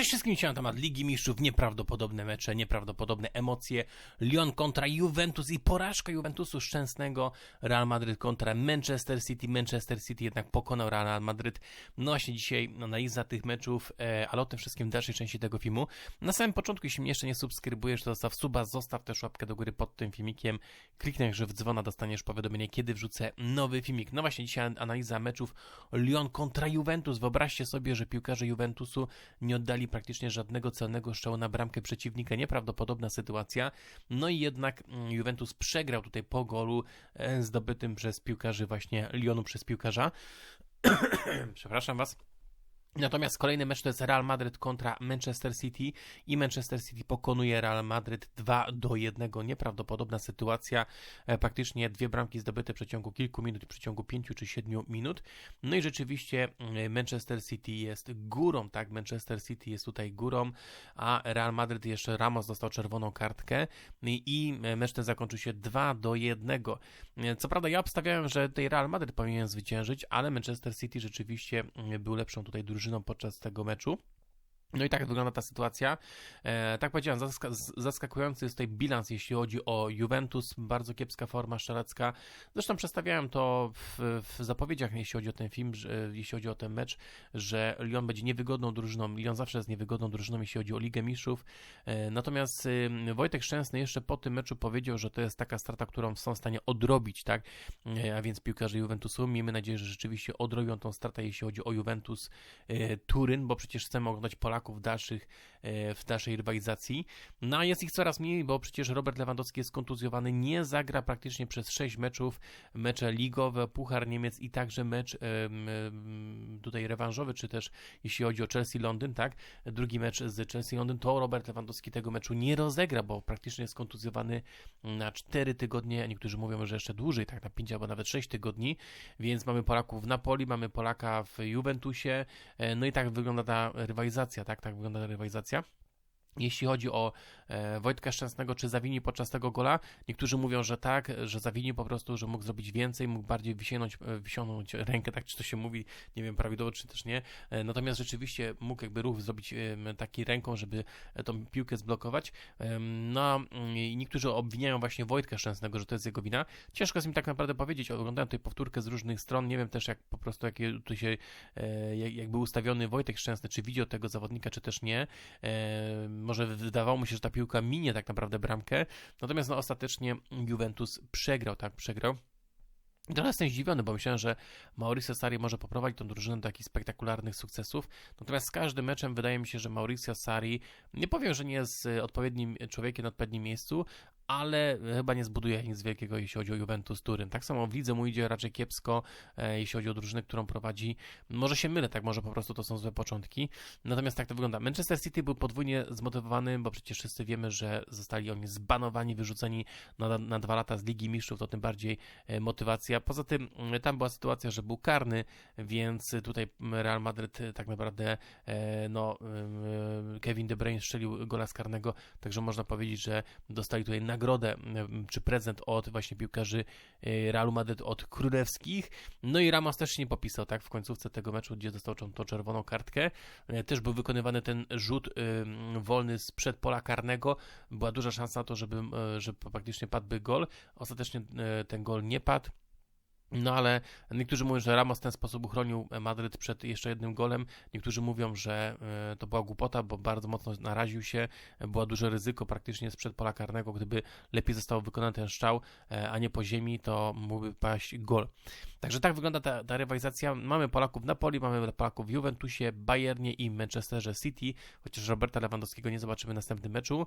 Cześć wszystkim, dzisiaj na temat Ligi Mistrzów, nieprawdopodobne mecze, nieprawdopodobne emocje, Lyon kontra Juventus i porażka Juventusu szczęsnego, Real Madryt kontra Manchester City, Manchester City jednak pokonał Real Madryt, no właśnie dzisiaj analiza tych meczów, e, ale o tym wszystkim w dalszej części tego filmu. Na samym początku, jeśli mnie jeszcze nie subskrybujesz, to zostaw suba, zostaw też łapkę do góry pod tym filmikiem, kliknij że w dzwona, dostaniesz powiadomienie, kiedy wrzucę nowy filmik. No właśnie dzisiaj analiza meczów Lyon kontra Juventus, wyobraźcie sobie, że piłkarze Juventusu nie oddali praktycznie żadnego celnego strzału na bramkę przeciwnika. Nieprawdopodobna sytuacja. No i jednak mm, Juventus przegrał tutaj po golu e, zdobytym przez piłkarzy właśnie Lyonu przez piłkarza. Przepraszam was. Natomiast kolejny mecz to jest Real Madrid kontra Manchester City i Manchester City pokonuje Real Madrid 2 do 1. Nieprawdopodobna sytuacja. E, praktycznie dwie bramki zdobyte w przeciągu kilku minut, w przeciągu 5 czy 7 minut. No i rzeczywiście mm, Manchester City jest górą, tak? Manchester City jest tutaj górą, a Real Madrid jeszcze Ramos dostał czerwoną kartkę i mecz ten zakończył się 2 do 1. E, co prawda ja obstawiałem, że tutaj Real Madrid powinien zwyciężyć, ale Manchester City rzeczywiście mm, był lepszą tutaj drużyną podczas tego meczu. No i tak wygląda ta sytuacja. E, tak powiedziałem, zaska zaskakujący jest tutaj bilans, jeśli chodzi o Juventus. Bardzo kiepska forma strzelecka. Zresztą przedstawiałem to w, w, zapowiedziach, jeśli chodzi o ten film, że, jeśli chodzi o ten mecz, że Lyon będzie niewygodną drużyną. Lyon zawsze jest niewygodną drużyną, jeśli chodzi o Ligę Mistrzów. E, natomiast e, Wojtek Szczęsny jeszcze po tym meczu powiedział, że to jest taka strata, którą są w stanie odrobić, tak? E, a więc piłkarze Juventusu. Miejmy nadzieję, że rzeczywiście odrobią tą stratę, jeśli chodzi o Juventus e, Turyn, bo przecież chcemy oglądać Polaków Polaków w, dalszych, w dalszej rywalizacji. No a jest ich coraz mniej, bo przecież Robert Lewandowski jest kontuzjowany, nie zagra praktycznie przez 6 meczów, mecze ligowe, Puchar Niemiec i także mecz tutaj rewanżowy, czy też jeśli chodzi o Chelsea Londyn, tak, drugi mecz z Chelsea Londyn, to Robert Lewandowski tego meczu nie rozegra, bo praktycznie jest kontuzjowany na 4 tygodnie, a niektórzy mówią, że jeszcze dłużej, tak na 5 albo nawet 6 tygodni, więc mamy Polaków w Napoli, mamy Polaka w Juventusie, e, no i tak wygląda ta rywalizacja, tak, tak wygląda ta rywalizacja. хотя Jeśli chodzi o e, Wojtka Szczęsnego, czy zawini podczas tego gola, niektórzy mówią, że tak, że zawini po prostu, że mógł zrobić więcej, mógł bardziej wisienąć, e, wisiągnąć rękę, tak czy to się mówi, nie wiem prawidłowo, czy też nie. E, natomiast rzeczywiście mógł jakby ruch zrobić taki ręką, żeby tą piłkę zblokować. No i niektórzy obwiniają właśnie Wojtka Szczęsnego, że to jest jego wina. Ciężko jest im tak naprawdę powiedzieć, oglądałem tutaj powtórkę z różnych stron, nie wiem też jak po prostu, jak tu się jakby ustawiony Wojtek Szczęsny, czy widział tego zawodnika, czy też nie może wydawało mu się, że ta piłka minie tak naprawdę bramkę, natomiast no, ostatecznie Juventus przegrał, tak, przegrał. Trochę jestem zdziwiony, bo myślałem, że Mauricio Sarri może poprowadzić tą drużynę do takich spektakularnych sukcesów. Natomiast z każdym meczem wydaje mi się, że Mauricio Sarri, nie powiem, że nie jest odpowiednim człowiekiem na odpowiednim miejscu, ale chyba nie zbuduje nic wielkiego, jeśli chodzi o Juventus Turyn. Tak samo w lidze mu idzie raczej kiepsko, e, jeśli chodzi o drużynę, którą prowadzi. Może się mylę, tak może po prostu to są złe początki. Natomiast tak to wygląda. Manchester City był podwójnie zmotywowany, bo przecież wszyscy wiemy, że zostali oni zbanowani, wyrzuceni na, na dwa lata z Ligi Mistrzów, to tym bardziej e, motywacja. Poza tym mm, tam była sytuacja, że był karny, więc tutaj Real Madrid e, tak naprawdę no, Kevin De Bruyne strzelił gola z karnego, także można powiedzieć, że dostali tutaj nagrodę nagrodę czy prezent od właśnie piłkarzy e, Realu Madryt od królewskich. No i Ramos też się nie popisał, tak, w końcówce tego meczu, gdzie dostał tą czerwoną kartkę. E, też był wykonywany ten rzut wolny sprzed pola karnego. Była duża szansa na to, żeby, e, żeby praktycznie padłby gol. Ostatecznie ten gol nie padł. No ale niektórzy mówią, że Ramos w ten sposób uchronił Madryt przed jeszcze jednym golem. Niektórzy mówią, że e, to była głupota, bo bardzo mocno naraził się. Było duże ryzyko praktycznie sprzed pola karnego. Gdyby lepiej został wykonany ten strzał, e, a nie po ziemi, to mógłby paść gol. Także tak wygląda ta, ta rywalizacja. Mamy Polaków w Napoli, mamy Polaków w Juventusie, Bayernie i Manchesterze City, chociaż Roberta Lewandowskiego nie zobaczymy w następnym meczu.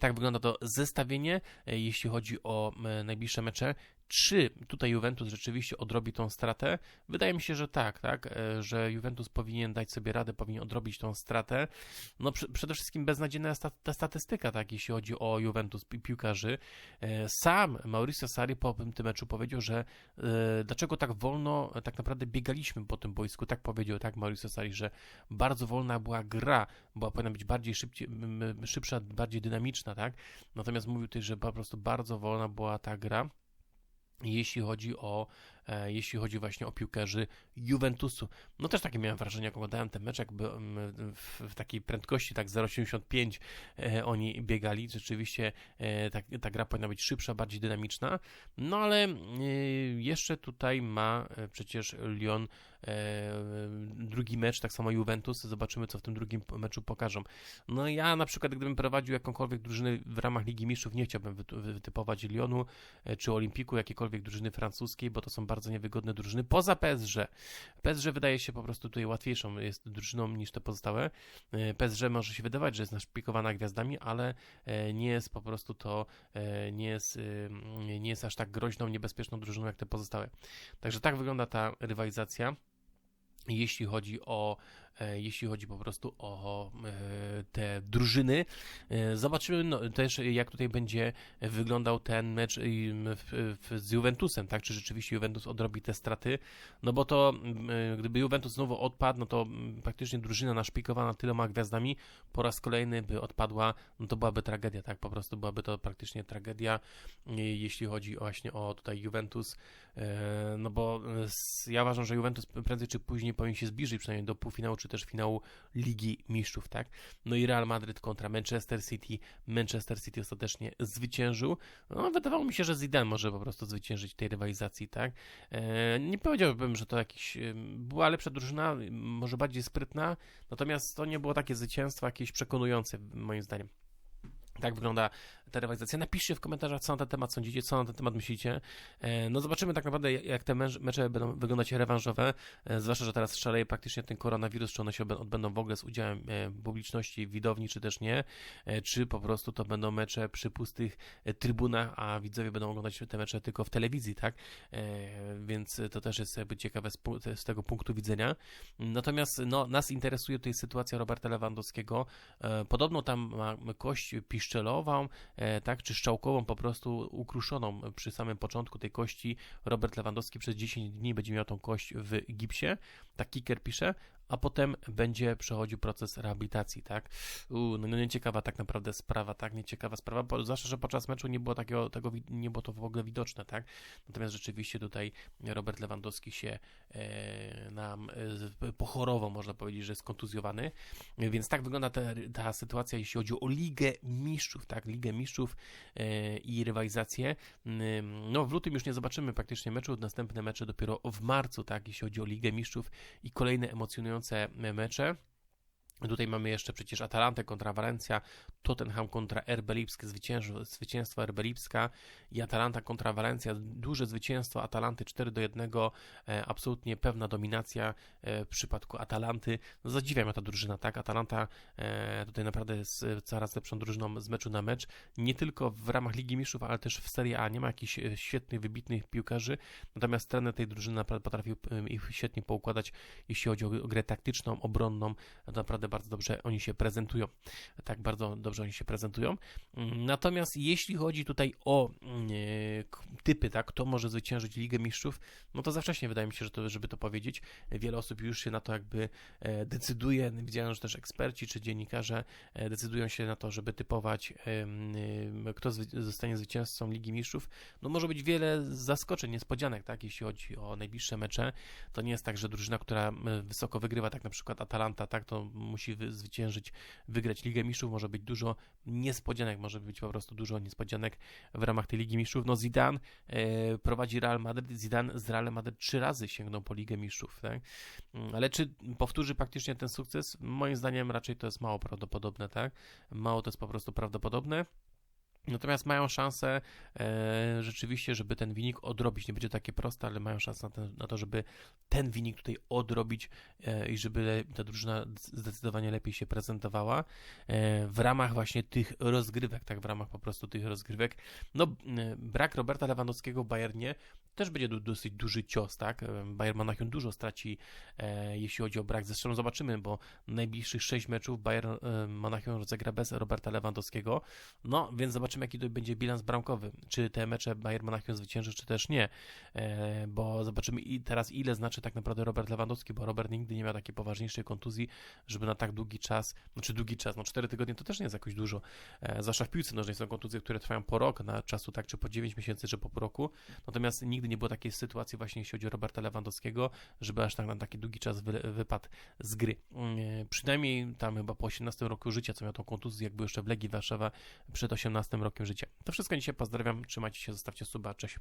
Tak wygląda to zestawienie, e, jeśli chodzi o najbliższe mecze. Czy tutaj Juventus rzeczywiście odrobi tą stratę? Wydaje mi się, że tak, tak, e, że Juventus powinien dać sobie radę, powinien odrobić tą stratę. No pr przede wszystkim beznadziejna sta ta statystyka, tak, jeśli chodzi o Juventus pi piłkarzy. E, sam Mauricio Sarri po tym meczu powiedział, że e, dlaczego tak wolno tak naprawdę biegaliśmy po tym boisku, tak powiedział, tak, Mauricio Sarri, że bardzo wolna była gra, była powinna być bardziej szybciej, szybsza, bardziej dynamiczna, tak, natomiast mówił też, że po prostu bardzo wolna była ta gra jeśli chodzi o e, jeśli chodzi właśnie o piłkarzy Juventusu. No też takie miałem wrażenie, jak oglądałem ten mecz, jakby mm, w, takiej prędkości, tak 0,85 e, oni biegali. Rzeczywiście e, ta, ta gra powinna być szybsza, bardziej dynamiczna. No ale jeszcze tutaj ma przecież Lyon drugi mecz, tak samo Juventus. Zobaczymy, co w tym drugim meczu pokażą. No ja na przykład, gdybym prowadził jakąkolwiek drużynę w ramach Ligi Mistrzów, nie chciałbym wytypować Lyonu e, czy Olimpiku, jakiejkolwiek drużyny francuskiej, bo to są bardzo niewygodne drużyny. Poza PSG. PSG wydaje się po prostu tutaj łatwiejszą jest drużyną niż te pozostałe. E, PSG może się wydawać, że jest naszpikowana gwiazdami, ale e, nie jest po prostu to, e, nie jest, e, nie jest aż tak groźną, niebezpieczną drużyną jak te pozostałe. Także tak wygląda ta rywalizacja jeśli chodzi o jeśli chodzi po prostu o e, te drużyny. E, Zobaczymy no, też, jak tutaj będzie wyglądał ten mecz z Juventusem, tak? Czy rzeczywiście Juventus odrobi te straty? No bo to, e, gdyby Juventus znowu odpadł, no to praktycznie drużyna naszpikowana tyloma gwiazdami po raz kolejny by odpadła, no to byłaby tragedia, tak? Po prostu byłaby to praktycznie tragedia, e, jeśli chodzi właśnie o tutaj Juventus. E, No bo e, ja uważam, że Juventus prędzej czy później powinien się zbliżyć przynajmniej do półfinału, czy też finału Ligi Mistrzów, tak? No i Real Madryt kontra Manchester City. Manchester City ostatecznie zwyciężył. No, wydawało mi się, że Zidane może po prostu zwyciężyć w tej rywalizacji, tak? E, Nie powiedziałbym, że to jakiś... e, Była lepsza drużyna, może bardziej sprytna, natomiast to nie było takie zwycięstwo jakieś przekonujące, moim zdaniem. Tak wygląda ta rywalizacja. Napiszcie w komentarzach, co na ten temat sądzicie, co na ten temat myślicie. E, No zobaczymy tak naprawdę, jak te mecz- mecze będą wyglądać rewanżowe, e, zwłaszcza, że teraz szaleje praktycznie ten koronawirus, czy one się odbę- odbędą w ogóle z udziałem e, publiczności, widowni, czy też nie, czy po prostu to będą mecze przy pustych trybunach, a widzowie będą oglądać te mecze tylko w telewizji, tak? Więc to też jest jakby ciekawe z, tego punktu widzenia. Natomiast no, nas interesuje tutaj sytuacja Roberta Lewandowskiego. Podobno tam ma kość piszczelową, e, tak, czy szczałkową, po prostu ukruszoną przy samym początku tej kości. Robert Lewandowski przez 10 dni będzie miał tą kość w gipsie, tak kicker pisze, a potem będzie przechodził proces rehabilitacji, tak? No, no nieciekawa tak naprawdę sprawa, tak? Nieciekawa sprawa, bo zwłaszcza, że podczas meczu nie było takiego, tego, nie było to w ogóle widoczne, tak? Natomiast rzeczywiście tutaj Robert Lewandowski się e, nam e, pochorował, można powiedzieć, że jest kontuzjowany, więc tak wygląda ta, ta sytuacja, jeśli chodzi o Ligę Mistrzów, tak? Ligę Mistrzów e, i rywalizację. Ym, No, w lutym już nie zobaczymy praktycznie meczu, następne mecze dopiero w marcu, tak? Jeśli chodzi o Ligę Mistrzów i kolejne emocjonujące mecze. Tutaj mamy jeszcze przecież Atalantę kontra Walencja, Tottenham kontra RB Lipsk, zwycięstwo, zwycięstwo RB Lipska i Atalanta kontra Walencja, duże zwycięstwo Atalanty 4 do 1, e, absolutnie pewna dominacja e, w przypadku Atalanty. No, zadziwia mnie ta drużyna, tak? Atalanta e, tutaj naprawdę jest coraz lepszą drużyną z meczu na mecz, nie tylko w ramach Ligi Mistrzów, ale też w Serie A. Nie ma jakichś świetnych, wybitnych piłkarzy, natomiast trener tej drużyny naprawdę potrafił ich świetnie poukładać, jeśli chodzi o grę taktyczną, obronną, to naprawdę bardzo dobrze oni się prezentują. Tak, bardzo dobrze oni się prezentują. Natomiast jeśli chodzi tutaj o e, typy, tak, kto może zwyciężyć Ligę Mistrzów, no to za wcześnie wydaje mi się, że to, żeby to powiedzieć. Wiele osób już się na to jakby e, decyduje. Widziałem, że też eksperci czy dziennikarze e, decydują się na to, żeby typować, kto zostanie zwycięzcą Ligi Mistrzów. No może być wiele zaskoczeń, niespodzianek, tak, jeśli chodzi o najbliższe mecze. To nie jest tak, że drużyna, która wysoko wygrywa, tak na przykład Atalanta, tak, to musi wy- zwyciężyć, wygrać Ligę Mistrzów. Może być dużo niespodzianek, może być po prostu dużo niespodzianek w ramach tej Ligi Mistrzów. No Zidane e, prowadzi Real Madrid, Zidane z Realem Madrid trzy razy sięgnął po Ligę Mistrzów, tak? Mm, Ale czy powtórzy faktycznie ten sukces? Moim zdaniem raczej to jest mało prawdopodobne, tak? Mało to jest po prostu prawdopodobne. Natomiast mają szansę e, rzeczywiście, żeby ten wynik odrobić. Nie będzie takie proste, ale mają szansę na, ten, na to, żeby ten wynik tutaj odrobić e, i żeby ta drużyna zdecydowanie lepiej się prezentowała e, w ramach właśnie tych rozgrywek, tak, w ramach po prostu tych rozgrywek. No, brak Roberta Lewandowskiego w Bayernie też będzie du- dosyć duży cios, tak? E, Bayern Monachium dużo straci, e, jeśli chodzi o brak. Zresztą zobaczymy, bo najbliższych sześć meczów Bayern e, Monachium rozegra bez Roberta Lewandowskiego. No, więc zobaczymy zobaczymy, jaki to będzie bilans bramkowy. Czy te mecze Bayern Monachium zwycięży, czy też nie. E, bo zobaczymy i teraz, ile znaczy tak naprawdę Robert Lewandowski, bo Robert nigdy nie miał takiej poważniejszej kontuzji, żeby na tak długi czas, znaczy długi czas, no 4 tygodnie to też nie jest jakoś dużo. E, zwłaszcza w piłce nożnej są kontuzje, które trwają po rok, na czasu tak, czy po 9 miesięcy, czy po pół roku. Natomiast nigdy nie było takiej sytuacji właśnie, jeśli chodzi o Roberta Lewandowskiego, żeby aż tak na taki długi czas wy, wypadł z gry. E, przynajmniej tam chyba po 18 roku życia, co miał tą kontuzję, jakby jeszcze w Legii Warszawa przed 18 rokiem życia. To wszystko dzisiaj pozdrawiam, trzymajcie się, zostawcie suba, cześć.